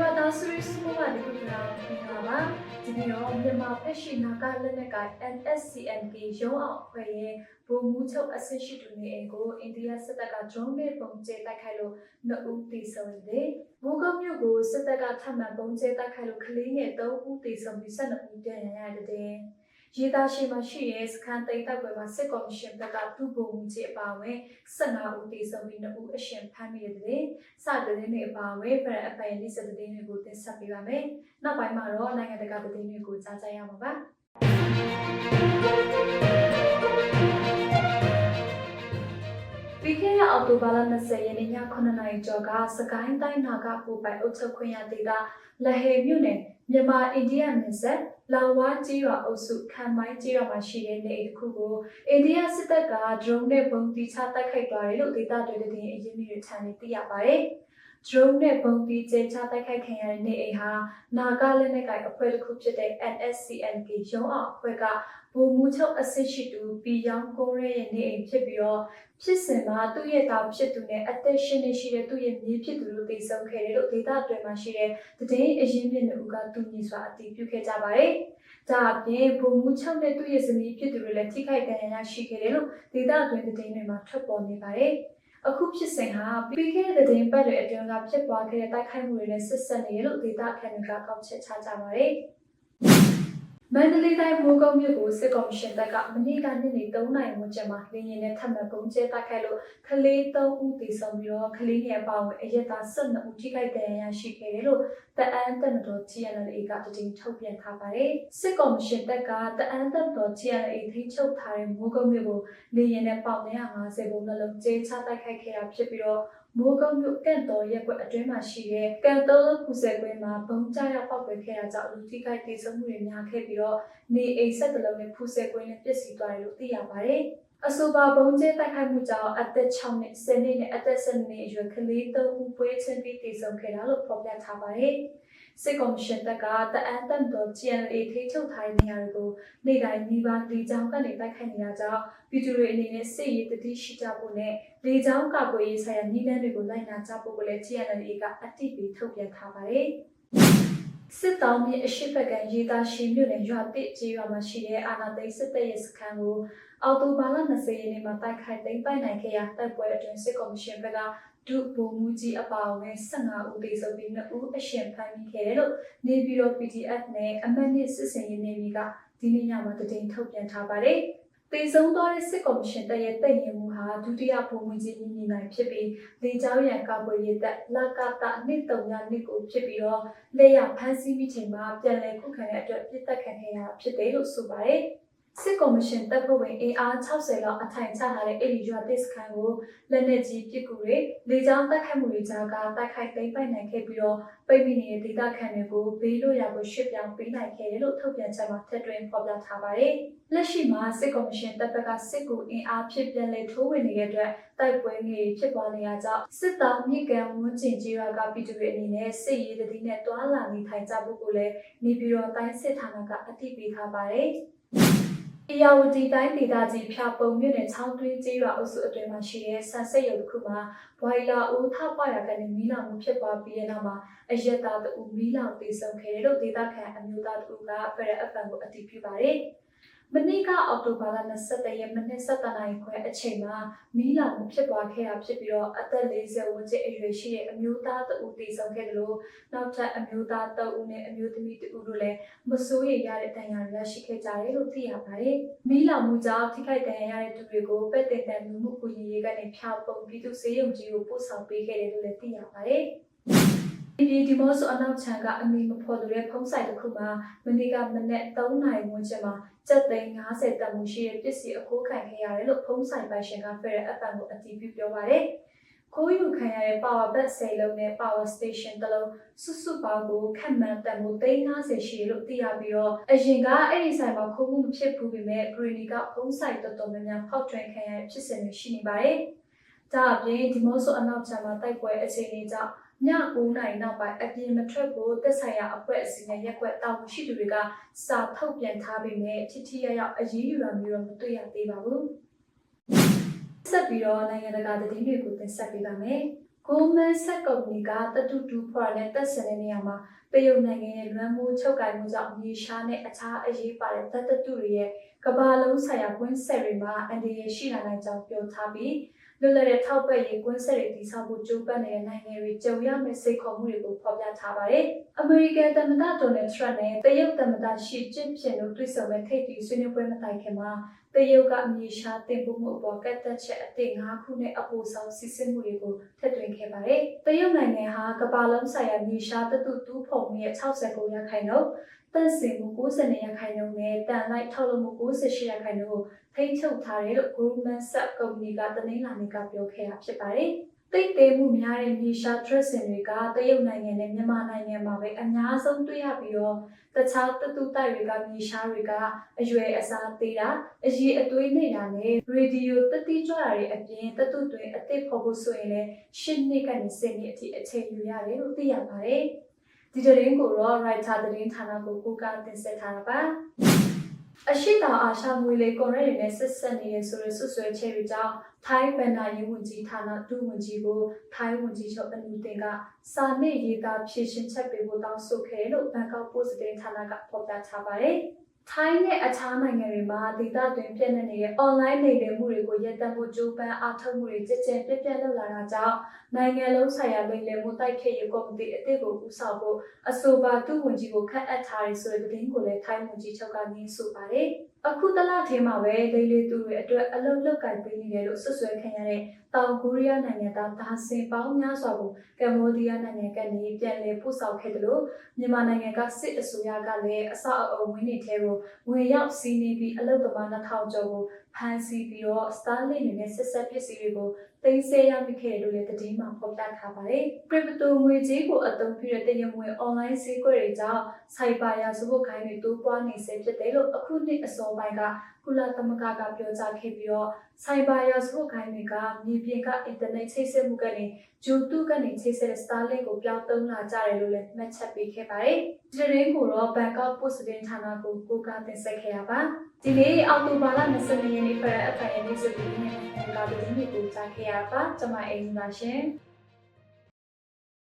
ဘာသားစရီစမဝဒီကုတရာပင်လာပါဒီနေ့တော့မြန်မာဖက်ရှင်နာကလက်နက်က NSCNK ရုံးအောင်ဖွဲ့ရဲ့ဗိုလ်မှူးချုပ်အဆင့်ရှိသူနေအိမ်ကိုအိန္ဒိယစစ်တပ်က drone နဲ့ပုံကျဲတိုက်ခိုက်လို့နှစ်ဦးသေဆုံးတယ်။မိုးကုတ်မြို့ကိုစစ်တပ်ကထပ်မံပုံကျဲတိုက်ခိုက်လို့ကလေးငယ်၃ဦးသေဆုံးပြီး၁၂ဦးပြန်ရရတဲ့ ရေသားရှိမှရှိရဲ့စခန်းတိတ်တောက်ပွဲမှာစစ်ကော်မရှင်ဘက်ကသူ့ဗိုလ်မှူးကြီးအပါအဝင်15ဦးသေဆုံးပြီး2ဦးအရှင်ဖမ်းမိတဲ့စတဲ့နေ့အပါအဝင်ပြည်အပိုင်းလေးစတဲ့တွေကိုတင်ဆက်ပေးပါမယ်။နောက်ပိုင်းမှာတော့နိုင်ငံတကာသတင်းတွေကိုကြားကြရမှာပါ။ ပြီးခဲ့တဲ့အောက်တိုဘာလ20ရက်နေ့ည9:00နာရီကျော်ကစကိုင်းတိုင်းနာဂပူပိုင်အုပ်ချုပ်ခွင့်ရဒေသလဟေမြို့နယ်မြန်မာအိန္ဒိယနယ်စပ်လာဝါကြီးရွာအုပ်စုခံမိုင်းကြီးရွာမှာရှိတဲ့နေအိမ်တစ်ခုကိုအိန္ဒိယစစ်တပ်က drone နဲ့ပုံတီချတိုက်ခိုက်သွားတယ်လို့ဒေသတွေတည်အရင်းမြစ်တွေထံနေသိရပါတယ်။ drone နဲ့ပုံတီကျဲချတိုက်ခိုက်ခံရတဲ့နေအိမ်ဟာနာဂလက်နက်ကိုင်အဖွဲ့တစ်ခုဖြစ်တဲ့ NSCNK ရုံးအောင်အဖွဲ့က ဗိုလ်မှူးချုပ်အဆင့်ရှိသူပီယောင်ကိုရဲရဲ့နေအိမ်ဖြစ်ပြီးတော့ဖြစ်စဉ်မှာသူ့ရဲ့သားဖြစ်သူနဲ့အသက်ရှင်နေရှိတဲ့သူ့ရဲ့မြေးဖြစ်သူတို့သိဆုံးခဲ့တယ်လို့ဒေသတွင်မှာရှိတဲ့တည်င်းအရင်းမြစ်တို့ကသူညီစွာအတည်ပြုခဲ့ကြပါတယ်။ဒါအပြင်ဗိုလ်မှူးချုပ်နဲ့သူ့ရဲ့ဇနီးဖြစ်သူတွေလည်းထိခိုက်ဒဏ်ရာရရှိခဲ့တယ်လို့ဒေသတွင်တည်င်းတွေမှာထွက်ပေါ်နေပါတယ်။အခုဖြစ်စဉ်ဟာပြီးခဲ့တဲ့တဲ့ပတ်တွေအတွင်းကဖြစ်ပွားခဲ့တဲ့တိုက်ခိုက်မှုတွေနဲ့ဆက်ဆက်နေလို့ဒေသခံတွေကကောက်ချက်ချကြပါတယ်။ မန္တလေးတိုင်းမိုးကုတ်မြို့ကိုစစ်ကော်မရှင်တပ်ကမနေ့ကနေ့နေ့3နိုင်ဝန်းကျင်မှာလင်းရင်နဲ့ထပ်မံပုံကျဲတိုက်ခိုက်လို့ကလေး3ဦးသေဆုံးပြီးတော့ကလေးငယ်အပါအဝင်အရက်သား12ဦးထိခိုက်ဒဏ်ရာရရှိခဲ့တယ်လို့တအန်းတက်မတော် TNLA ကတည်င်းထုတ်ပြန်ထားပါတယ်စစ်ကော်မရှင်တပ်ကတအန်းတက်တော် TNLA ထိချုပ်ထားတဲ့မိုးကုတ်မြို့ကိုလင်းရင်နဲ့ပေါင်150ဘုံနှလုံးကျဲချတိုက်ခိုက်ခဲ့တာဖြစ်ပြီးတော့ မိုးကုတ်မြို့ကန့်တော်ရက်ကွက်အတွင်းမှာရှိတဲ့ကန်တော်ပူဆယ်ကွင်းမှာဘုံကျရောက်ပောက်ကွယ်ခဲ့တာကြောင့်လူထိခိုက်ဒေဆုံးမှုတွေများခဲ့ပြီးတော့နေအိမ်ဆက်တလုံးနဲ့ပူဆယ်ကွင်းနဲ့ပျက်စီးသွားတယ်လို့သိရပါတယ်။အဆိုပါဘုံကျဲတိုက်ခိုက်မှုကြောင့်အသက်6နှစ်10နှစ်နဲ့အသက်7နှစ်အရွယ်ကလေး3ဦးပွဲချင်းပြီးဒေဆုံးခဲ့တာလို့ဖော်ပြထားပါတယ်။ စစ်ကော်မရှင်တပ်ကတအန်းတန်တော် GNA ထိချုပ်ထားတဲ့နေရာတွေကိုနေ့တိုင်းမိဘလေကြောင်းကနေတိုက်ခိုက်နေတာကြောင့်ပြည်သူတွေအနေနဲ့စစ်ရေးတတိရှိကြဖို့နဲ့လေကြောင်းကာကွယ်ရေးဆိုင်ရာနည်းလမ်းတွေကိုလိုက်နာကြဖို့ကိုလည်း GNA ကအတိအပေးထုတ်ပြန်ထားပါတယ်။စစ်တောင်းမြေအရှိတ်ဘက်ကရေးသားရှိမြို့နယ်ရွာတစ်ကျေးရွာမှာရှိတဲ့အာနာသိန်းစစ်တပ်ရဲ့စခန်းကိုအော်တိုဘာလ20ရက်နေ့မှာတိုက်ခိုက်သိမ်းပိုက်နိုင်ခဲ့ရာတိုက်ပွဲအတွင်းစစ်ကော်မရှင်ဘက်က ဒုဗိုလ်မှူးကြီးအပါအဝင်15ဦးသေဆုံးပြီး2ဦးအရှင်ဖမ်းမိခဲ့တယ်လို့နေပြည်တော် PDF နဲ့အမတ်နစ်စစ်စင်ရေးနေပြည်ကဒီနေ့ညမှာတည်င်းထုတ်ပြန်ထားပါတယ်။တေဆုံးသောတဲ့စစ်ကော်မရှင်တပ်ရဲ့တပ်ရင်မှုဟာဒုတိယဗိုလ်မှူးကြီးမြင့်မြင့်နိုင်ဖြစ်ပြီးလေကြောင်းရန်ကာကွယ်ရေးတပ်လကတနှစ်တုံရနှစ်ကိုဖြစ်ပြီးတော့လက်ရဖမ်းဆီးပြီးချိန်မှာပြန်လည်ခုခံတဲ့အတွက်ပြစ်တက်ခံခဲ့ရတာဖြစ်တယ်လို့ဆိုပါတယ်။ စစ်ကော်မရှင်တပ်ဖွဲ့ဝင်အင်အား60လောက်အထိုင်ချထားတဲ့အဲ့ဒီရွာတစ်စခန်းကိုလက်နက်ကြီးပစ်ကူတွေလေကြောင်းတိုက်ခိုက်မှုတွေကြားကတိုက်ခိုက်သိမ်းပိုက်နိုင်ခဲ့ပြီးတော့ပိတ်မိနေတဲ့ဒေသခံတွေကိုဘေးလွတ်ရာကိုရွှေ့ပြောင်းပေးနိုင်ခဲ့တယ်လို့ထုတ်ပြန်ချက်မှာထပ်တွင်ဖော်ပြထားပါတယ်။လက်ရှိမှာစစ်ကော်မရှင်တပ်ဘက်ကစစ်ကူအင်အားဖြစ်ပြန်လဲထိုးဝင်နေတဲ့အတွက်တိုက်ပွဲငယ်ဖြစ်ပွားနေရကြောင်းစစ်သားမြစ်ကံဝန်းကျင်ကြီးရွာကပြည်သူတွေအနေနဲ့စစ်ရေးတည်နဲ့တွာလာနေထိုင်ကြဖို့ကိုလည်းနေပြည်တော်တိုင်းစစ်ဌာနကအတည်ပြုထားပါတယ်။ အရာဝတီတိုင်းဒေသကြီးဖြာပုံမြို့နယ်ချောင်းတွင်းကျေးရွာအုပ်စုအတွင်းမှာရှိတဲ့ဆန်ဆက်ရုံတစ်ခုမှာဘွိုင်လာဦးထပွားရကနေမီးလောင်မှုဖြစ်ပွားပြီးတဲ့နောက်မှာအရက်သားတူမီးလောင်တေဆုံးခဲ့တယ်လို့ဒေသခံအမျိုးသားတူကဖရအဖန်ကိုအတည်ပြုပါတယ်။ မနေ့ကအောက်တိုဘာလ22ရက်မိနစ်7နာရီခွဲအချိန်မှာမီးလောင်မှုဖြစ်ပွားခဲ့တာဖြစ်ပြီးတော့အသက်40ဝန်းကျင်အရွယ်ရှိတဲ့အမျိုးသားတူတေဆုံးခဲ့တယ်လို့နောက်ထပ်အမျိုးသား3ဦးနဲ့အမျိုးသမီး2ဦးတို့လည်းမစိုးရိမ်ရတဲ့ဒဏ်ရာတွေရရှိခဲ့ကြတယ်လို့သိရပါတယ်။မီးလောင်မှုကြောင့်ထိခိုက်ဒဏ်ရာရတဲ့သူတွေကိုပက်တင်တန်လူမှုကူညီရေးကနေဖျားပုံပြည်သူစေယုံကြီးကိုပို့ဆောင်ပေးခဲ့တယ်လို့လည်းသိရပါတယ်။ ဒီဒီမော့ဆိုအနောက်ချမ်းကအမီမဖော်လို့တဲ့ဖုံးဆိုင်တစ်ခုမှာမနေ့ကမနေ့3နိုင်ဝန်းကျင်မှာကျပ်သိန်း90တန်မှုရှိတဲ့ပစ္စည်းအခိုးခံခဲ့ရတယ်လို့ဖုံးဆိုင်ပိုင်ရှင်က Federal FM ကိုအတည်ပြုပြောပါတယ်။ခိုးယူခံရတဲ့ power bank 10လုံးနဲ့ power station တစ်လုံးစုစုပေါင်းကိုခန့်မှန်းတန်မှု350ရှိတယ်လို့သိရပြီးတော့အရင်ကအဲ့ဒီဆိုင်မှာခိုးမှုမဖြစ်ဘူးပေမဲ့ Greeny ကဖုံးဆိုင်တော်တော်များများဖောက်ထွင်းခံရတဲ့ဖြစ်စဉ်တွေရှိနေပါတယ်။ဒါအပြင်ဒီမော့ဆိုအနောက်ချမ်းမှာတိုက်ပွဲအခြေအနေကြောင့် ည9နာရီနောက်ပိုင်းအပြင်မထွက်ဖို့သက်ဆိုင်ရာအဖွဲ့အစည်းနဲ့ရက်ွက်တာဝန်ရှိသူတွေကစာထုတ်ပြန်ထားပေမဲ့ထိထိရောက်ရောက်အရေးယူတာမျိုးတော့မတွေ့ရသေးပါဘူး။ဆက်ပြီးတော့နိုင်ငံတကာသတင်းတွေကိုတင်ဆက်ပေးပါမယ်။ Goldman Sachs ကုမ္ပဏီကတတူတူဖော်နဲ့တက်ဆင်တဲ့နေရာမှာတရုတ်နိုင်ငံရဲ့လွှမ်းမိုးချုပ်ကိုင်မှုကြောင့်မြေရှားနဲ့အခြားအရေးပါတဲ့တပ်တတုတွေရဲ့ကမ္ဘာလုံးဆိုင်ရာကွင်းဆက်တွေမှာအန္တရာယ်ရှိလာနိုင်ကြောင်းပြောထားပြီး လွတ်လပ်တဲ့ထောက်ပံ့ရေးကွင်းဆက်တွေတည်ဆောက်ဖို့ကြိုးပမ်းနေတဲ့နိုင်ငံတွေကြုံရမယ့်စိတ်ခေါ်မှုတွေကိုဖော်ပြထားပါတယ်။အမေရိကန်သမ္မတဒေါ်နယ်ထရန့်နဲ့တရုတ်သမ္မတရှီကျင့်ဖျင်တို့တွေ့ဆုံမဲ့ထိပ်သီးဆွေးနွေးပွဲမတိုင်ခင်မှာတရုတ်ကမြေရှားတင်ပို့မှုအပေါ်ကန့်သက်ချက်အသစ်၅ခုနဲ့အပိုဆောင်စစ်စစ်မှုတွေကိုထည့်သွင်းခဲ့ပါတယ်။တရုတ်နိုင်ငံဟာကမ္ဘာလုံးဆိုင်ရာမြေရှားတတုတူးဖော်မှုရဲ့69ရာခိုင်နှုန်း တန့်စင်မှု92ရာခိုင်နှုန်းနဲ့တန်လိုက်ထုတ်လုပ်မှု98ရာခိုင်နှုန်းကိုထိန်းချုပ်ထားတယ်လို့ Goldman Sachs ကုမ္ပဏီကသတင်းလာနေကပြောခဲ့တာဖြစ်ပါတယ်။တိတ်သေးမှုများတဲ့မြေရှား dress တွေကတရုတ်နိုင်ငံနဲ့မြန်မာနိုင်ငံမှာပဲအများဆုံးတွေ့ရပြီးတော့တခြားတတူတိုက်တွေကမြေရှားတွေကအရွယ်အစားသေးတာအရေးအသွေးနေတာနဲ့ရေဒီယိုတတိကြွတာတွေအပြင်တတူတွေအသစ်ဖော်ဖို့ဆိုရင်လည်းရှစ်နှစ်ကနေ10နှစ်အထိအချိန်ယူရတယ်လို့သိရပါတယ်။ ဒီသတင်းကိုတော့ writer သတင်းဌာနကိုကိုးကားတင်ဆက်ထားတာပါ။အရှိတောင်အာရှငွေလေကွန်ရက်တွေနဲ့ဆက်ဆက်နေရဆိုတဲ့ဆွဆွဲချက်တွေကြောင့်ထိုင်းဗန်နာရေးဝန်ကြီးဌာနဒုဝန်ကြီးကိုထိုင်းဝန်ကြီးချုပ်အနုတင်ကစာနဲ့ရေးသားဖြည့်ရှင်ချက်ပေးဖို့တောင်းဆိုခဲ့လို့ဘန်ကောက်ပို့စ်သတင်းဌာနကဖော်ပြထားပါတယ်။ ထိုင်းနဲ့အခြားနိုင်ငံတွေမှာဒေသတွင်ပြည့်နေနေတဲ့ online နေထိုင်မှုတွေကိုရပ်တန့်ဖို့ကြိုးပမ်းအားထုတ်မှုတွေကြည်ကြဲပြည့်ပြည့်လောက်လာတာကြောင့်နိုင်ငံလုံးဆိုင်ရာလိမ်လည်မှုတိုက်ဖျက်ရေးကော်မတီအသစ်ကိုဦးဆောင်ဖို့အဆိုပါသူဝန်ကြီးကိုခန့်အပ်ထားရဆိုတဲ့သတင်းကိုလည်းထိုင်းဝန်ကြီးချုပ်ကငင်းဆိုပါတယ်။အခုတလထဲမှာပဲလိမ်လည်သူတွေအတွက်အလုံးလောက်ကင်ပေးနေတယ်လို့ဆွဆွဲခံရတဲ့တောင်ကိုရီးယားနိုင်ငံသားဒါစင်ပေါင်းများစွာကိုကမ္ဘောဒီးယားနိုင်ငံကနေပြန်လည်ပို့ဆောင်ခဲ့တယ်လို့မြန်မာနိုင်ငံကစစ်အစိုးရကလည်းအဆောက်အအုံဝင်းတွေထဲကိုဝင်ရောက်စီးနင်းပြီးအလုတ်သမား2000ကျော်ကိုဖမ်းဆီးပြီးတော့ Starlink တွေနဲ့ဆက်ဆက်ပစ္စည်းတွေကိုတင်ဆက်ရမိခဲ့တယ်လို့လည်းသတင်းမှာဖော်ပြထားပါတယ်။ Crypto ငွေကြေးကိုအသုံးပြုတဲ့တရားမဝင် online ဈေးကွက်တွေကြောင့်စိုက်ဘာရာဇဝတ်ခိုင်းတွေတိုးပွားနေစေဖြစ်တယ်လို့အခုနှစ်အစောပိုင်းကကုလသမဂ္ဂကပြောကြားခဲ့ပြီးတော့ စိုက်ဘာရာဇဝတ်ခိုင်းတွေကမြေပြင်ကအင်တာနက်ချိတ်ဆက်မှုကနေဂျူတူကနေချိတ်ဆက်တဲ့ Starlink ကိုပြောင်းသုံးလာကြတယ်လို့လည်းမှတ်ချက်ပေးခဲ့ပါတယ်။ဒီသတင်းကိုတော့ Bangkok Post သတင်းဌာနကိုကိုးကားတင်ဆက်ခဲ့ရပါဒီနေ့အောက်တိုဘာလ22ရက်နေ့ဖရက်အဖိုင်ရဲ့နေ့စွဲပြီးနိုင်ငံကသတင်းတွေကိုကြားခဲ့ရပါကျွန်မအိမ်ပါရှင်။